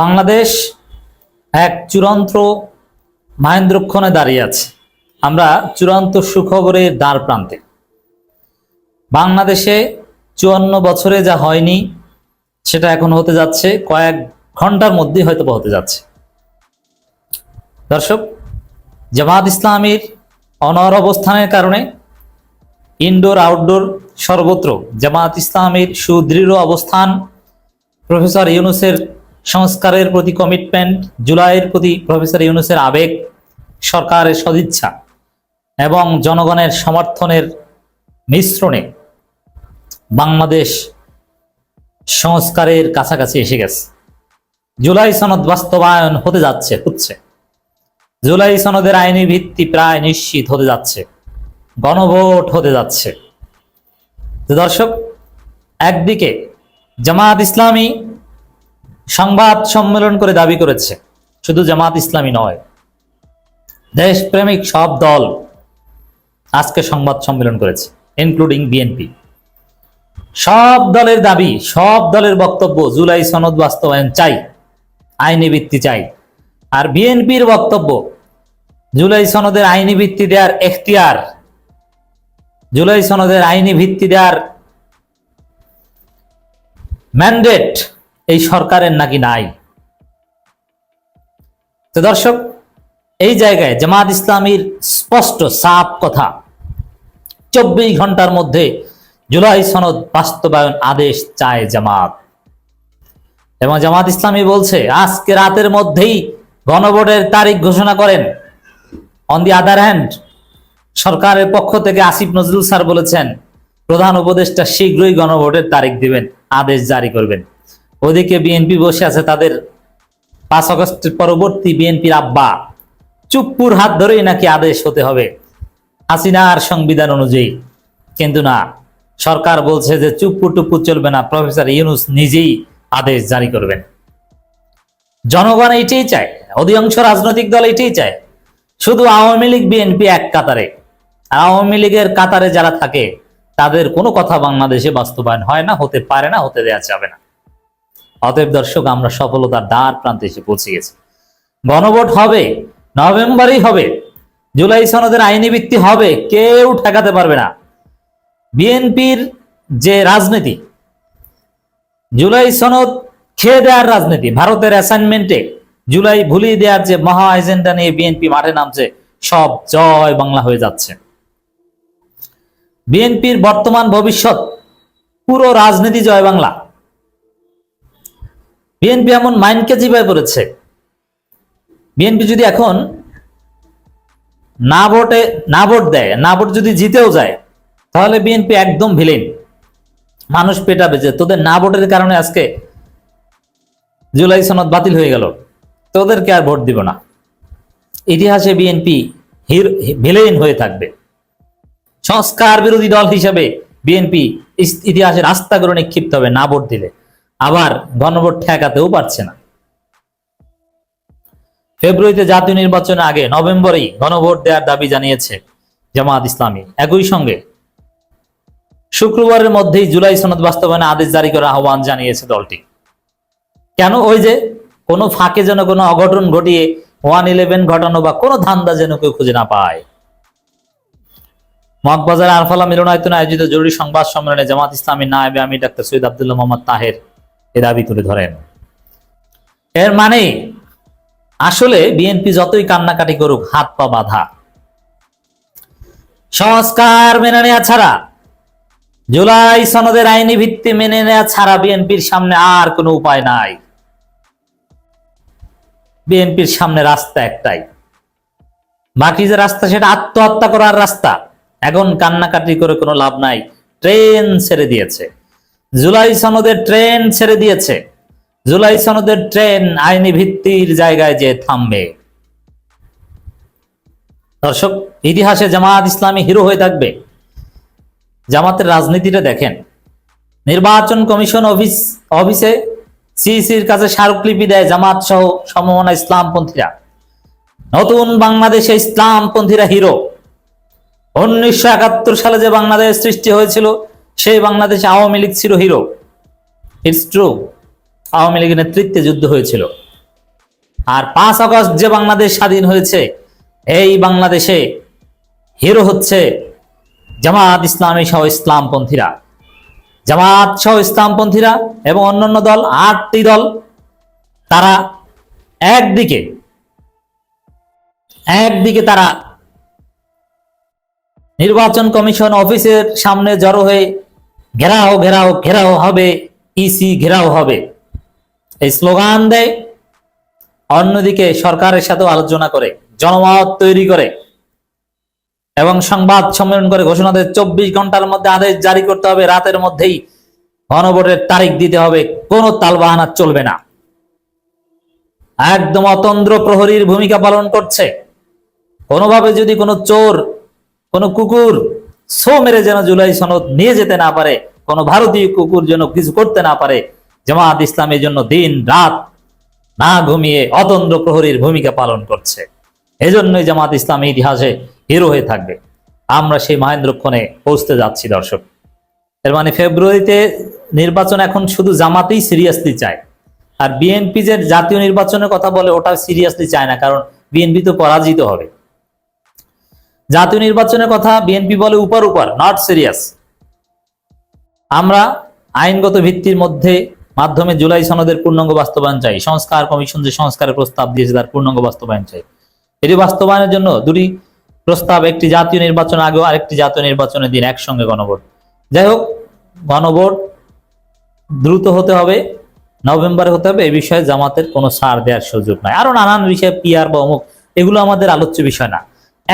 বাংলাদেশ এক চূড়ান্ত মাহেন্দ্রক্ষণে দাঁড়িয়ে আছে। আমরা চূড়ান্ত সুখবরের দ্বার প্রান্তে। বাংলাদেশে চুয়ান্ন বছরে যা হয়নি, সেটা এখন হতে যাচ্ছে, কয়েক ঘণ্টার মধ্যেই হয়তো হতে যাচ্ছে। দর্শক, জামাত ইসলামীর অনর অবস্থানের কারণে ইনডোর, আউটডোর সর্বত্র জামাত ইসলামের সুদৃঢ় অবস্থান প্রফেসর ইউনুসের সংস্কারের প্রতি কমিটমেন্ট জুলাইয়ের প্রতি প্রফেসর ইউনুসের আবেগ, সরকারের সদিচ্ছা এবং জনগণের সমর্থনের মিশ্রণে বাংলাদেশ সংস্কারের কাছাকাছি এসে গেছে। জুলাই সনদ বাস্তবায়ন হতে যাচ্ছে, হচ্ছে। জুলাই সনদের আইনি ভিত্তি প্রায় নিশ্চিত হতে যাচ্ছে, গণভোট হতে যাচ্ছে। দর্শক, একদিকে জামাত ইসলামী সংবাদ সম্মেলন করে দাবি করেছে, শুধু জামাত ইসলামী নয়। দেশপ্রেমিক সব দল আজকে সংবাদ সম্মেলন করেছে ইনক্লুডিং বিএনপি সব দলের দাবি, সব দলের বক্তব্য, জুলাই সনদ বাস্তবায়ন চাই, আইনি ভিত্তি চাই। আর বিএনপির বক্তব্য, জুলাই সনদের আইনি ভিত্তি দেওয়ার এখতিয়ার, জুলাই সনদের আইনি ভিত্তি দেওয়ার ম্যান্ডেট এই সরকারের নাকি নাই? তো দর্শক, এই জায়গায় জামাত ইসলামীর স্পষ্ট সাপ কথা, চব্বিশ ঘণ্টার মধ্যে জুলাই সনদ বাস্তবায়ন আদেশ চায় জামাত। এবং জামাত ইসলামী বলছে, আজকে রাতের মধ্যেই গণভোটের তারিখ ঘোষণা করেন। অন দি আদার হ্যান্ড সরকারের পক্ষ থেকে আসিফ নজরুল স্যার বলেছেন, প্রধান উপদেষ্টা শীঘ্রই গণভোটের তারিখ দিবেন, আদেশ জারি করবেন। ওদিকে বিএনপি বসে আছে, তাদের পাঁচ আগস্টের পরবর্তী বিএনপির আব্বা। চুপ্পুর হাত ধরেই নাকি আদেশ হতে হবে হাসিনার সংবিধান অনুযায়ী। কিন্তু না, সরকার বলছে যে চুপ্পু টুপ্পু চলবে না, প্রফেসর ইউনুস নিজেই আদেশ জারি করবেন। জনগণ এইটাই চায়, অধিকাংশ রাজনৈতিক দল এটাই চায়। শুধু আওয়ামী লীগ, বিএনপি এক কাতারে। আওয়ামী লীগের কাতারে যারা থাকে, তাদের কোনো কথা বাংলাদেশে বাস্তবায়ন হয় না, হতে পারে না, হতে দেওয়া যাবে না। অতএব দর্শক, আমরা সফলতার দ্বার প্রান্তে এসে পৌঁছে গেছি। গণভোট হবে, নভেম্বরেই হবে, জুলাই সনদের আইনি ভিত্তি হবে, কেউ ঠেকাতে পারবে না। বিএনপির যে রাজনীতি, জুলাই সনদ খেয়ে দেওয়ার রাজনীতি, ভারতের অ্যাসাইনমেন্টে জুলাই ভুলিয়ে দেওয়ার যে মহা এজেন্ডা নিয়ে বিএনপি মাঠে নামছে, সব জয় বাংলা হয়ে যাচ্ছে। বিএনপির বর্তমান ভবিষ্যৎ, পুরো রাজনীতি জয় বাংলা। বিএনপি এমন মাইন্ডকে জিবায় করেছে বিএনপি যদি এখন না ভোটে, না ভোট দেয়, না ভোট যদি জিতেও যায়, তাহলে বিএনপি একদম ভিলেন মানুষ পেটাবে যে তোদের না ভোটের কারণে আজকে জুলাই সনদ বাতিল হয়ে গেল, তোদেরকে আর ভোট দিব না। ইতিহাসে বিএনপি ভিলেন হয়ে থাকবে। সংস্কার বিরোধী দল হিসেবে বিএনপি ইতিহাসের আস্থা করে নিক্ষিপ্ত হবে না ভোট দিলে। আবার গণভোট ঠেকাতেও পারছে না। ফেব্রুয়ারিতে জাতীয় নির্বাচনের আগে নভেম্বরেই গণভোট দেওয়ার দাবি জানিয়েছে জামাত ইসলামী। একই সঙ্গে শুক্রবারের মধ্যেই জুলাই সনদ বাস্তবায়নে আদেশ জারি করার আহ্বান জানিয়েছে দলটি। কেন ওই যে কোনো ফাঁকে যেন কোনো অঘটন ঘটিয়ে ওয়ান ইলেভেন ঘটানো বা কোনো ধান্দা যেন কেউ খুঁজে না পায়। মগবাজার আরফালা মিলনায়তনে আয়োজিত জরুরি সংবাদ সম্মেলনে জামাত ইসলামী নায়েবে আমি ডাক্তার সৈয়দ আবদুল্লাহ মোহাম্মদ তাহের এ দাবি তুলে ধরেন। এর মানে আসলে বিএনপি যতই কান্নাকাটি করুক, হাত পা বাধা। সংস্কার মেনে নেওয়া ছাড়া, জুলাই সনদের আইনি ভিত্তি মেনে নেওয়া ছাড়া বিএনপির সামনে আর কোনো উপায় নাই। বিএনপির সামনে রাস্তা একটাই। বাকি যে রাস্তা, সেটা আত্মহত্যা করার রাস্তা। এখন কান্নাকাটি করে কোনো লাভ নাই। ট্রেন ছেড়ে দিয়েছে। জুলাই সনদের ট্রেন ছেড়ে দিয়েছে। জুলাই সনদের ট্রেন আইনি ভিত্তির জায়গায় যে থামবে। দর্শক, ইতিহাসে জামাত ইসলামী হিরো হয়ে থাকবে। জামাতের রাজনীতিটা দেখেন। নির্বাচন কমিশন অফিস, অফিসে সিইসির কাছে স্মারকলিপি দেয় জামাত সহ সমমনা ইসলামপন্থীরা। নতুন বাংলাদেশে ইসলামপন্থীরা হিরো। উনিশশো একাত্তর সালে যে বাংলাদেশ সৃষ্টি হয়েছিল সেই বাংলাদেশে আওয়ামী লীগ ছিল হিরো। ইটস ট্রু আওয়ামী লীগের নেতৃত্বে যুদ্ধ হয়েছিল। আর পাঁচ আগস্ট যে বাংলাদেশ স্বাধীন হয়েছে, এই বাংলাদেশে হিরো হচ্ছে জামাত ইসলামী সহ ইসলামপন্থীরা। জামাত সহ ইসলামপন্থীরা এবং অন্যান্য দল, আটটি দল, তারা একদিকে একদিকে তারা নির্বাচন কমিশন অফিসের সামনে জড়ো হয়ে ঘেরাও ঘেরাও ঘেরাও হবে ইসি ঘেরাও হবে। এই স্লোগান দেয়, অন্যদিকে সরকারের সাথেও আলোচনা করে, জনমত তৈরি করে এবং সংবাদ সম্মেলন করে ঘোষণা দেয়, চব্বিশ ঘণ্টার মধ্যে আদেশ জারি করতে হবে, রাতের মধ্যেই গণভোটের তারিখ দিতে হবে, কোনো তালবাহানা চলবে না। একদম অতন্দ্র প্রহরীর ভূমিকা পালন করছে। কোনোভাবে যদি কোনো চোর কোনো কুকুর সো মেরে যেন জুলাই সনদ নিয়ে যেতে না পারে, কোনো ভারতীয় কুকুর যেন কিছু করতে না পারে, জামাত ইসলামের জন্য দিন রাত না ঘুমিয়ে অতন্দ্র প্রহরীর ভূমিকা পালন করছে। এজন্যই জামাত ইসলামী ইতিহাসে হিরো হয়ে থাকবে। আমরা সেই মহেন্দ্রক্ষণে পৌঁছতে যাচ্ছি, দর্শক। এর মানে ফেব্রুয়ারিতে নির্বাচন এখন শুধু জামাতেই সিরিয়াসলি চায়। আর বিএনপি যে জাতীয় নির্বাচনের কথা বলে, ওটা সিরিয়াসলি চায় না, কারণ বিএনপি তো পরাজিত হবে। জাতীয় নির্বাচনের কথা বিএনপি বলে উপর উপর নট সিরিয়াস আমরা আইনগত ভিত্তির মধ্যে মাধ্যমে জুলাই সনদের পূর্ণাঙ্গ বাস্তবায়ন চাই। সংস্কার কমিশন যে সংস্কারের প্রস্তাব দিয়েছে, তার পূর্ণাঙ্গ বাস্তবায়ন চাই। এটি বাস্তবায়নের জন্য দুটি প্রস্তাব, একটি জাতীয় নির্বাচন আগেও, আরেকটি জাতীয় নির্বাচনের দিন একসঙ্গে গণভোট। যাই হোক, গণভোট দ্রুত হতে হবে, নভেম্বরে হতে হবে এই বিষয়ে জামাতের কোনো সার দেওয়ার সুযোগ নাই। আরও নানান বিষয়ে পিআর বা অমুক, এগুলো আমাদের আলোচ্য বিষয় না।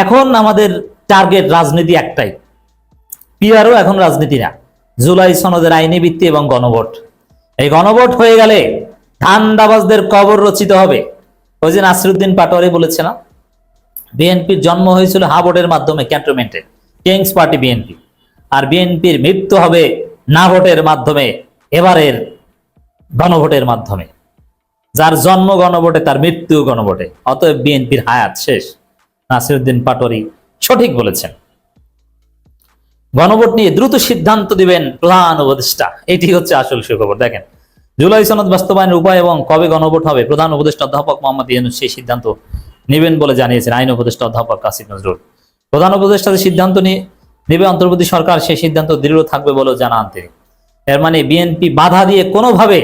এখন আমাদের টার্গেট রাজনীতি একটাই। পিআরও এখন রাজনীতি না। জুলাই সনদের আইনি ভিত্তি এবং গণভোট। এই গণভোট হয়ে গেলে ধান্দাবাজদের কবর রচিত হবে। ওই যে নাসিরুদ্দিন পাটোয়ারি বলেছে না বিএনপির জন্ম হয়েছিল হাবোর্ডের মাধ্যমে ক্যান্টনমেন্টে কিংস পার্টি বিএনপি। আর বিএনপির মৃত্যু হবে না ভোটের মাধ্যমে, এবারের গণভোটের মাধ্যমে। যার জন্ম গণভোটে, তার মৃত্যু গণভোটে। অতএব বিএনপির হায়াত শেষ। নাসিরুদ্দিন পাটোয়ারি সঠিক বলেছেন। গণভোট নিয়ে দ্রুত সিদ্ধান্ত দিবেন প্রধান উপদেষ্টা। এটি হচ্ছে আসল সুখবর। দেখেন, জুলাই সনদ বাস্তবায়নের উপায় এবং কবে গণভোট হবে প্রধান উপদেষ্টা অধ্যাপক মোহাম্মদ ইউনুস সেই সিদ্ধান্ত নেবেন বলে জানিয়েছেন আইন উপদেষ্টা অধ্যাপক কাসিম নজরুল। প্রধান উপদেষ্টা যে সিদ্ধান্ত নিয়ে নেবে অন্তর্বর্তী সরকার, সেই সিদ্ধান্ত দৃঢ় থাকবে বলেও জানান তিনি। এর মানে বিএনপি বাধা দিয়ে কোনোভাবে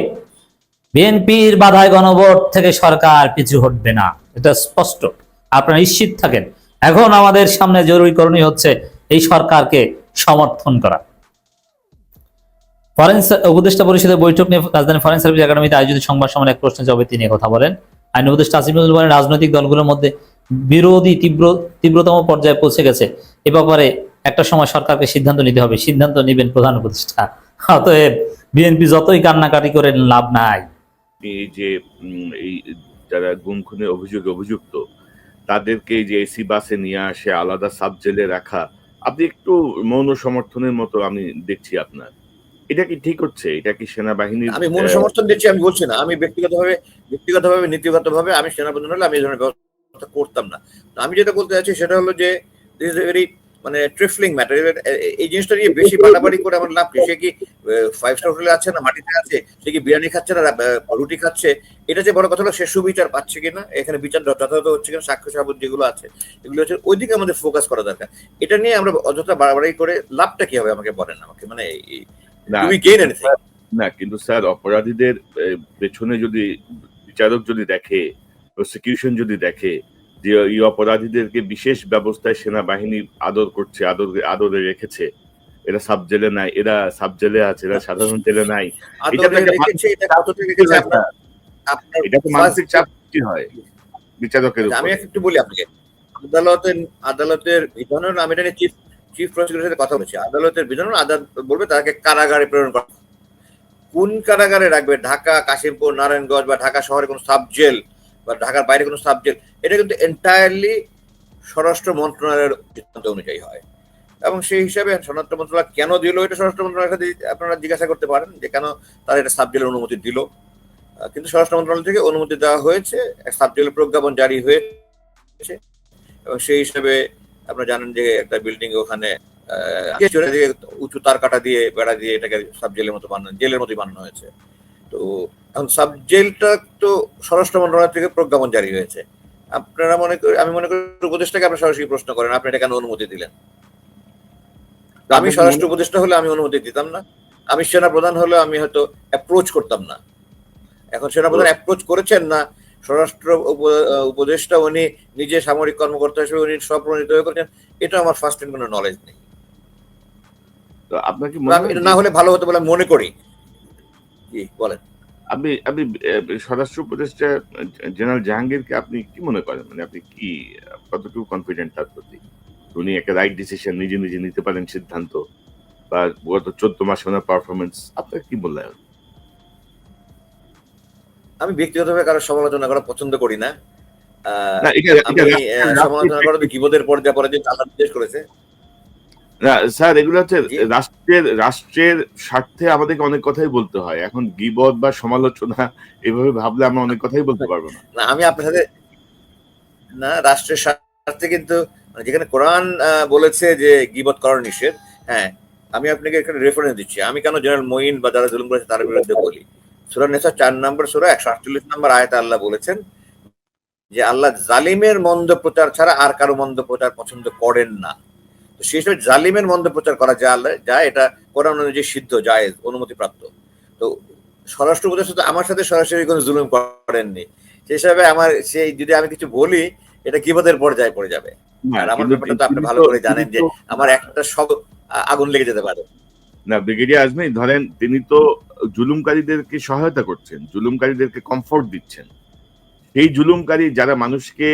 বিএনপির বাধায় গণভোট থেকে সরকার পিছু হটবে না। এটা স্পষ্ট। আপনারা নিশ্চিত থাকেন। এখন আমাদের সামনে জরুরি করণীয় হচ্ছে এই সরকারকে সমর্থন করা। ফরেন উপদেষ্টা পরিষদের বৈঠক নিয়ে রাজধানী ফরেন সার্ভিস একাডেমিতে আয়োজিত সংবাদ সম্মেলনে এক প্রশ্নের জবাবে তিনি কথা বলেন, আইন উপদেষ্টা আসিফুল বলেন, রাজনৈতিক দলগুলোর মধ্যে বিরোধী তীব্র, তীব্রতম পর্যায়ে পৌঁছে গেছে। এ ব্যাপারে একটা সময় সরকারকে সিদ্ধান্ত নিতে হবে। সিদ্ধান্ত নেবেন প্রধান উপদেষ্টা। অতএব বিএনপি যতই কান্নাকাটি করে, লাভ নাই। যে এই যারা গুম খুনের অভিযোগে অভিযুক্ত তাদেরকে যে এসি বাসে নিয়ে আসে আলাদা সাব জেলে রাখা আপনি একটু মৌন সমর্থনের মতো আমি দেখছি আপনার। এটা কি ঠিক হচ্ছে? এটা কি সেনাবাহিনী আমি মৌন সমর্থন দিচ্ছি আমি বলছি না। আমি ব্যক্তিগতভাবে ব্যক্তিগতভাবে নীতিগতভাবে আমি সেনাপ্রধান হলে আমি এই ধরনের ব্যবস্থা করতাম না। তো আমি যেটা বলতে চাচ্ছি সেটা হলো যে দিস ভেরি মানে ট্রিফলিং ম্যাটার এই জিনিসটা নিয়ে বেশি বাড়াবাড়ি করে আমার লাভ কি? সে কি ফাইভ স্টার হোটেলে আছে না মাটিতে আছে? সে কি বিরিয়ানি খাচ্ছে না রুটি খাচ্ছে? এটা যে বড় কথা হলো সে সুবিচার পাচ্ছে কিনা? এখানে বিচার যথাযথ হচ্ছে কিনা সাক্ষ্য সাবুত যেগুলো আছে এগুলো হচ্ছে ওইদিকে আমাদের ফোকাস করা দরকার। এটা নিয়ে আমরা অযথা বাড়াবাড়ি করে লাভটা কি হবে আমাকে বলেন আমাকে? মানে তুমি গেইন এনিথিং না কিন্তু স্যার অপরাধীদের পেছনে যদি বিচারক যদি দেখে প্রসিকিউশন যদি দেখে যে এই অপরাধীদেরকে বিশেষ ব্যবস্থায় সেনাবাহিনী আদর করছে আদর আদরে রেখেছে। এরা সাব জেলে নাই এরা সাব জেলে আছে এরা সাধারণ জেলে নাই। এটা তো মানসিক চাপ হয় বিচারকের আচ্ছা, আমি একটু বলি আপনাকে। আদালতের আদালতের বিধান আমি এটা চিফ চিফ প্রসিকিউটরের সাথে কথা বলেছি। আদালতের বিধান আদালত বলবে তাকে কারাগারে প্রেরণ করা। কোন কারাগারে রাখবে? ঢাকা কাশিমপুর নারায়ণগঞ্জ বা ঢাকা শহরে কোনো সাব জেল? বা ঢাকার বাইরে কোনো সাব জেল এটা কিন্তু এন্টায়ারলি স্বরাষ্ট্র মন্ত্রণালয়ের সিদ্ধান্ত অনুযায়ী হয়। এবং সেই হিসাবে স্বরাষ্ট্র মন্ত্রণালয় কেন দিল, এটা স্বরাষ্ট্র মন্ত্রণালয়ের সাথে আপনারা জিজ্ঞাসা করতে পারেন যে কেন তারা এটা সাব জেলের অনুমতি দিল। কিন্তু স্বরাষ্ট্র মন্ত্রণালয় থেকে অনুমতি দেওয়া হয়েছে সাব জেলের প্রজ্ঞাপন জারি হয়েছে। এবং সেই হিসাবে আপনারা জানেন যে একটা বিল্ডিং ওখানে উঁচু তার কাটা দিয়ে, বেড়া দিয়ে এটাকে সাব জেলের মতো বানানো, জেলের মতোই বানানো হয়েছে। তো এখন সাবজেক্টটা তো স্বরাষ্ট্র মন্ত্রণালয় থেকে প্রজ্ঞাপন জারি হয়েছে। আপনারা মনে করি আমি মনে করি উপদেষ্টাকে আপনারা সরাসরি প্রশ্ন করেন আপনি এটা কেন অনুমতি দিলেন? আমি স্বরাষ্ট্র উপদেষ্টা হলে আমি অনুমতি দিতাম না। আমি সেনা প্রধান হলে আমি হয়তো অ্যাপ্রোচ করতাম না। এখন সেনা প্রধান অ্যাপ্রোচ করেছেন না স্বরাষ্ট্র উপ- উপদেষ্টা উনি নিজে সামরিক কর্মকর্তা হিসেবে উনি স্বপ্রণীত হয়ে করেছেন এটা আমার ফার্স্ট হ্যান্ড কোনো নলেজ নেই। তো আপনার কি আমি এটা যে- না হলে ভালো হতো বলে আমি মনে করি। কি? বলেন। আপনি আপনি স্বরাষ্ট্র উপদেষ্টা জেনারেল জাহাঙ্গীরকে আপনি কি মনে করেন? মানে আপনি কি কতটুকু কনফিডেন্ট তার প্রতি? উনি একটা রাইট ডিসিশন নিজে নিজে নিতে পারেন সিদ্ধান্ত বা গত চোদ্দ মাসে ওনার পারফরমেন্স আপনার কি মূল্যায়ন? আমি ব্যক্তিগতভাবে কারও সমালোচনা করা পছন্দ করি না। সমালোচনা করা কিবোর্ডের পর্যায়ে পরে যে আল্লাহ নির্দেশ করেছে। স্যার এগুলো হচ্ছে রাষ্ট্রের রাষ্ট্রের স্বার্থে আমাদেরকে অনেক কথাই বলতে হয়। এখন গিবদ বা সমালোচনা এভাবে ভাবলে আমরা অনেক কথাই বলতে পারব না। না আমি আপনার সাথে না রাষ্ট্রের স্বার্থে কিন্তু মানে যেখানে কোরআন বলেছে যে গিবত করার নিষেধ হ্যাঁ আমি আপনাকে এখানে রেফারেন্স দিচ্ছি। আমি কেন জেনারেল মঈন বা যারা জুলুম করেছে তার বিরুদ্ধে বলি? সুরা নেশা চার নম্বর সুরা একশো আটচল্লিশ নম্বর আয়তা আল্লাহ বলেছেন যে আল্লাহ জালিমের মন্দ প্রচার ছাড়া আর কারও মন্দ প্রচার পছন্দ করেন না। হিসেবে জালিমের মন্দ প্রচার করা যায় এটা কোরআন অনুযায়ী সিদ্ধ জায়েজ অনুমতি প্রাপ্ত তো স্বরাষ্ট্র উপদেষ্টা তো আমার সাথে সরাসরি কোনো জুলুম করেননি। সেই হিসাবে আমার সেই যদি আমি কিছু বলি এটা কিবাদের পর্যায়ে পড়ে যাবে। আর আমার ব্যাপারটা তো আপনি ভালো করে জানেন যে আমার একটা সব আগুন লেগে যেতে পারে। না ব্রিগেডিয়ার আজমি ধরেন তিনি তো জুলুমকারীদেরকে সহায়তা করছেন জুলুমকারীদেরকে কমফোর্ট দিচ্ছেন। সেই জুলুমকারী যারা মানুষকে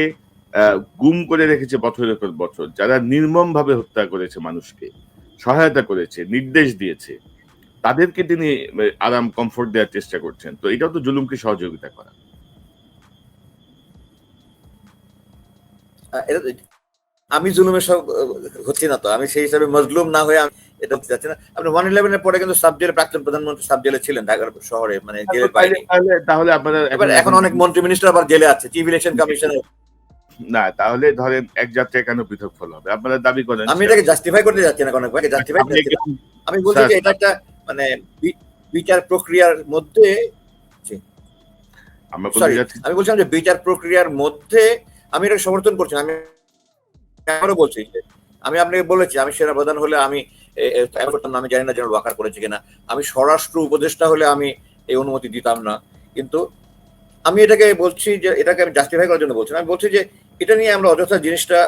গুম করে রেখেছে বছরের পর বছর। যারা নির্মম ভাবে হত্যা করেছে মানুষকে সহায়তা করেছে নির্দেশ দিয়েছে তাদেরকে তিনি আরাম কমফোর্ট দেওয়ার চেষ্টা করছেন। তো এটাও তো জুলুমকে সহযোগিতা করা। আমি জুলুমের সব হচ্ছি না তো। আমি সেই হিসাবে মজলুম না হয়ে আমি এটা হতে চাচ্ছি না। আপনি ওয়ান ইলেভেনের পরে কিন্তু সাব জেলে প্রাক্তন প্রধানমন্ত্রী সাব জেলে ছিলেন ঢাকার শহরে মানে তাহলে তাহলে আপনারা এবার এখন অনেক মন্ত্রী মিনিস্টার আবার জেলে আছে চিফ ইলেকশন কমিশনের না তাহলে ধরেন এক যাত্রায় কেন পৃথক ফল হবে? আপনারা দাবি করেন আমি এটাকে জাস্টিফাই করতে যাচ্ছি না ভাইকে জাস্টিফাই আমি বলছি যে এটা একটা মানে বিচার প্রক্রিয়ার মধ্যে আমি বলছিলাম যে বিচার প্রক্রিয়ার মধ্যে আমি এটা সমর্থন করছি আমি আবারও বলছি যে আমি আপনাকে বলেছি আমি সেনা প্রধান হলে আমি করতাম না, আমি জানি না ওয়াকার করেছে কিনা। আমি স্বরাষ্ট্র উপদেষ্টা হলে আমি এই অনুমতি দিতাম না। কিন্তু আমি এটাকে বলছি যে এটাকে আমি জাস্টিফাই করার জন্য বলছি আমি বলছি যে এটা নিয়ে আমরা অযথা জিনিসটা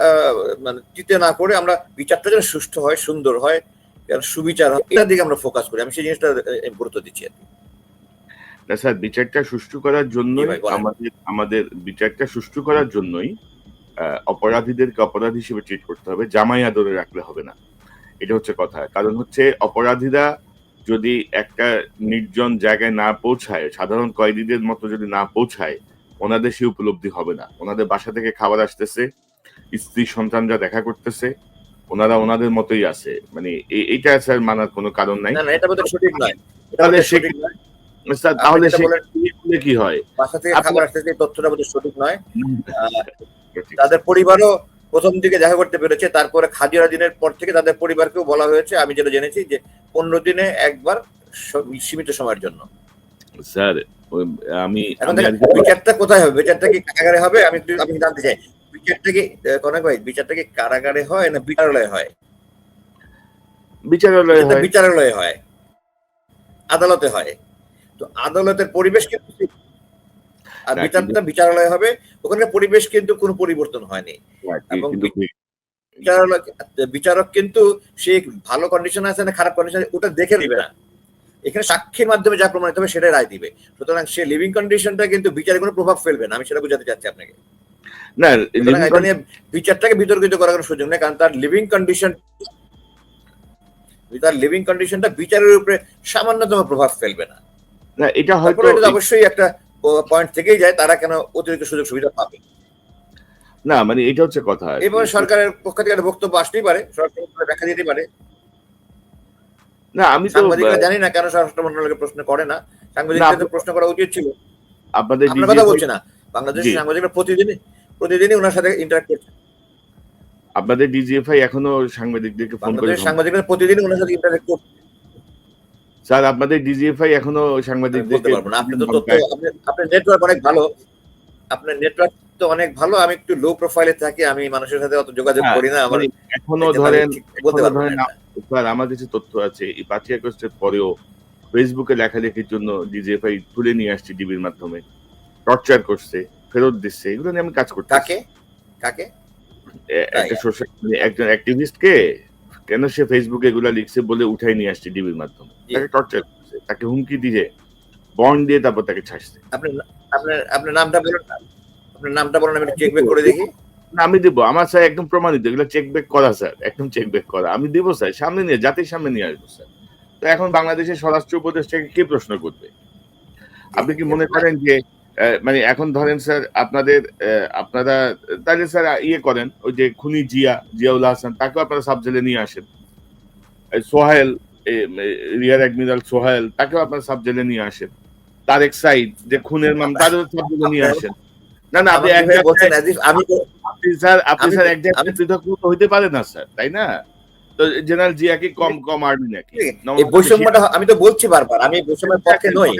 মানে চিতে না করে আমরা বিচারটা যেন সুষ্ঠু হয় সুন্দর হয় সুবিচার হয় এটার দিকে আমরা ফোকাস করি আমি সেই জিনিসটা গুরুত্ব দিচ্ছি আর কি। স্যার বিচারটা সুষ্ঠু করার জন্যই। আমাদের আমাদের বিচারটা সুষ্ঠু করার জন্যই অপরাধীদেরকে অপরাধী হিসেবে ট্রিট করতে হবে জামাই আদরে রাখলে হবে না এটা হচ্ছে কথা কারণ হচ্ছে অপরাধীরা যদি একটা নির্জন জায়গায় না পৌঁছায় সাধারণ কয়েদিদের মতো যদি না পৌঁছায় ওনাদের সে উপলব্ধি হবে না। ওনাদের বাসা থেকে খাবার আসতেছে স্ত্রী সন্তানরা দেখা করতেছে ওনারা ওনাদের মতোই আছে। মানে এইটা স্যার মানার কোনো কারণ নাই। তাহলে সে তাহলে সে কি হয়? বাসা থেকে খাবার আসতেছে তথ্যটা বোধহয় সঠিক নয়। তাদের পরিবারও প্রথম দিকে দেখা করতে পেরেছে তারপরে খাজিরা দিনের পর থেকে তাদের পরিবারকেও বলা হয়েছে। আমি যেটা জেনেছি যে পনেরো দিনে একবার সীমিত সময়ের জন্য। স্যার আমি বিচারটা কোথায় হবে? বিচারটা কি কারাগারে হবে? আমি আমি জানতে চাই। বিচারটা কি কনক ভাই বিচারটা কি কারাগারে হয় না বিচারালয়ে হয়? বিচারালয় হয়। বিচারালয়ে হয়। আদালতে হয়। তো আদালতের পরিবেশ কিন্তু আর বিচারটা বিচারালয় হবে। ওখানে পরিবেশ কিন্তু কোনো পরিবর্তন হয়নি। এবং কিন্তু বিচারক বিচারক কিন্তু সে ভালো কন্ডিশন আছে না খারাপ কন্ডিশন ওটা দেখে নিবে না। এখানে সাক্ষীর মাধ্যমে যা প্রমাণিত হবে সেটাই রায় দিবে। সুতরাং সে লিভিং কন্ডিশনটা কিন্তু বিচারে কোনো প্রভাব ফেলবে না। আমি সেটা বোঝাতে চাচ্ছি আপনাকে। না এটা নিয়ে বিচারটাকে বিতর্কিত করার কোনো সুযোগ নেই কারণ তার লিভিং কন্ডিশন তার লিভিং কন্ডিশনটা বিচারের উপরে সামান্যতম প্রভাব ফেলবে না। না এটা হয়তো অবশ্যই একটা পয়েন্ট থেকেই যায় তারা কেন অতিরিক্ত সুযোগ সুবিধা পাবে। না মানে এটা হচ্ছে কথা। এবার সরকারের পক্ষ থেকে একটা বক্তব্য আসতেই পারে সরকার ব্যাখ্যা দিতে পারে। না আমি তো জানি না কেন স্বরাষ্ট্র মন্ত্রণালয়কে প্রশ্ন করে না। সাংবাদিকদের প্রশ্ন করা উচিত ছিল। আপনাদের কথা বলছি না। বাংলাদেশের সাংবাদিকরা প্রতিদিনই প্রতিদিনই ওনার সাথে ইন্টারাক্ট করছে। আপনাদের ডিজিএফআই এখনও সাংবাদিকদেরকে ফোন করে সাংবাদিকরা প্রতিদিনই ওনার সাথে ইন্টারাক্ট করছে। স্যার আপনাদের ডিজিএফআই এখনও আমি সাংবাদিকদের বলতে পারব না। আপনি তো আপনি- আপনার নেটওয়ার্ক অনেক ভালো। আপনার নেটওয়ার্ক তো অনেক ভালো। আমি একটু লো প্রোফাইলে থাকি। আমি মানুষের সাথে অত যোগাযোগ হ্যাঁ, করি না। আমার এখনও ধরেন বলতে এখনও পারব না। স্যার আমার কাছে তথ্য আছে। এই পাঁচই আগস্টের পরেও ফেসবুকে লেখালেখির জন্য ডিজিএফআই তুলে নিয়ে আসছে ডিবির মাধ্যমে। টর্চার করছে ফেরত দিচ্ছে এগুলো নিয়ে আমি কাজ করতে কাকে? কাকে? একটা সোশ্যাল একজন অ্যাক্টিভিস্টকে কেন সে ফেসবুকে এগুলো লিখছে বলে উঠাই নিয়ে আসছে ডিবির মাধ্যমে? তাকে টর্চার করছে তাকে হুমকি দিয়ে বন্ড দিয়ে তারপর তাকে ছাড়ছে। আপনি আপনার আপনার নামটা বলুন আপনার নামটা বলুন আমি চেক ব্যাক করে দেখি। না, আমি দিব। আমার স্যার একদম প্রমাণিত এগুলো চেক ব্যাক করা স্যার। একদম চেক ব্যাক করা। আমি দিব স্যার। সামনে নিয়ে জাতির সামনে নিয়ে আসব স্যার। তো এখন বাংলাদেশের স্বরাষ্ট্র উপদেষ্টাকে কে প্রশ্ন করবে? আপনি কি মনে করেন যে মানে এখন ধরেন স্যার আপনাদের আপনারা তাহলে স্যার ইয়ে করেন ওই যে খুনি জিয়া জিয়াউল হাসান তাকেও আপনারা সাব জেলে নিয়ে আসেন। সোহেল রিয়ার অ্যাডমিরাল সোহেল তাকেও আপনারা সাব জেলে নিয়ে আসেন। তারেক সাইদ যে খুনের মাম তাদেরও সাব জেলে নিয়ে আসেন। না না আপনি আমি আপনি স্যার আপনি স্যার এক জায়গায় হইতে পারে না স্যার তাই না? তো জেনারেল জিয়া কি কম কম আর্মি নাকি? এই বৈষম্যটা আমি তো বলছি বারবার আমি বৈষম্যের পক্ষে নই।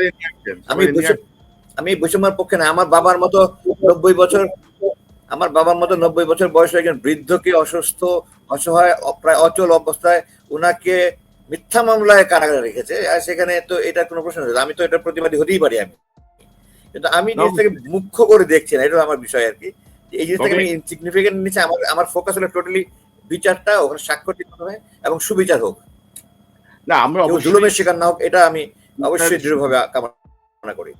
আমি আমি বৈষম্যের পক্ষে না আমার বাবার মতো নব্বই বছর আমার বাবার মতো নব্বই বছর বয়সে একজন বৃদ্ধকে অসুস্থ অসহায় প্রায় অচল অবস্থায় উনাকে মিথ্যা মামলায় কারাগারে রেখেছে। আর সেখানে তো এটা কোনো প্রশ্ন আমি তো এটার প্রতিবাদী হতেই পারি আমি। কিন্তু আমি জিনিসটাকে মুখ্য করে দেখছি না এটা আমার বিষয় আর কি। এই জিনিসটাকে আমি ইনসিগনিফিকেন্ট আমার আমার ফোকাস হলো টোটালি বিচারটা ওখানে স্বাক্ষর দিতে হবে এবং সুবিচার হোক। না আমরা জুলুমের শিকার না হোক এটা আমি অবশ্যই দৃঢ়ভাবে কামনা করি।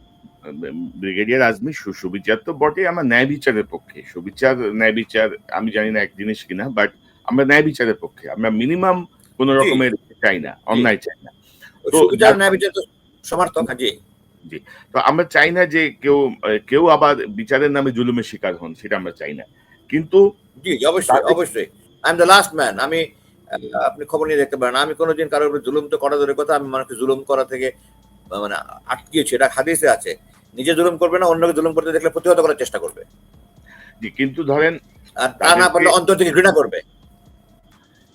ব্রিগেডিয়ার আজমি সুবিচার তো বটে আমরা ন্যায় বিচারের পক্ষে। সুবিচার ন্যায় বিচার আমি জানি না এক জিনিস কিনা বাট আমরা ন্যায় বিচারের পক্ষে। আমরা মিনিমাম কোন রকমের চাই না অন্যায় চাই না। তো সুবিচার ন্যায় বিচার তো সমর্থক হ্যাঁ, জি। তো আমরা চাই না যে কেউ কেউ আবার বিচারের নামে জুলুমের শিকার হন সেটা আমরা চাই না। কিন্তু জি অবশ্যই অবশ্যই। I am the last man আমি আপনি খবর নিয়ে দেখতে পারেন আমি কোনোদিন কারোর উপর জুলুম তো করা দূরের কথা। আমি মানুষকে জুলুম করা থেকে মানে আটকিয়েছি। এটা হাদিসে আছে। নিজে জুলুম করবে না অন্যকে জুলুম করতে দেখলে প্রতিহত করার চেষ্টা করবে। জি কিন্তু ধরেন আর তা না পারলে অন্তর থেকে ঘৃণা করবে।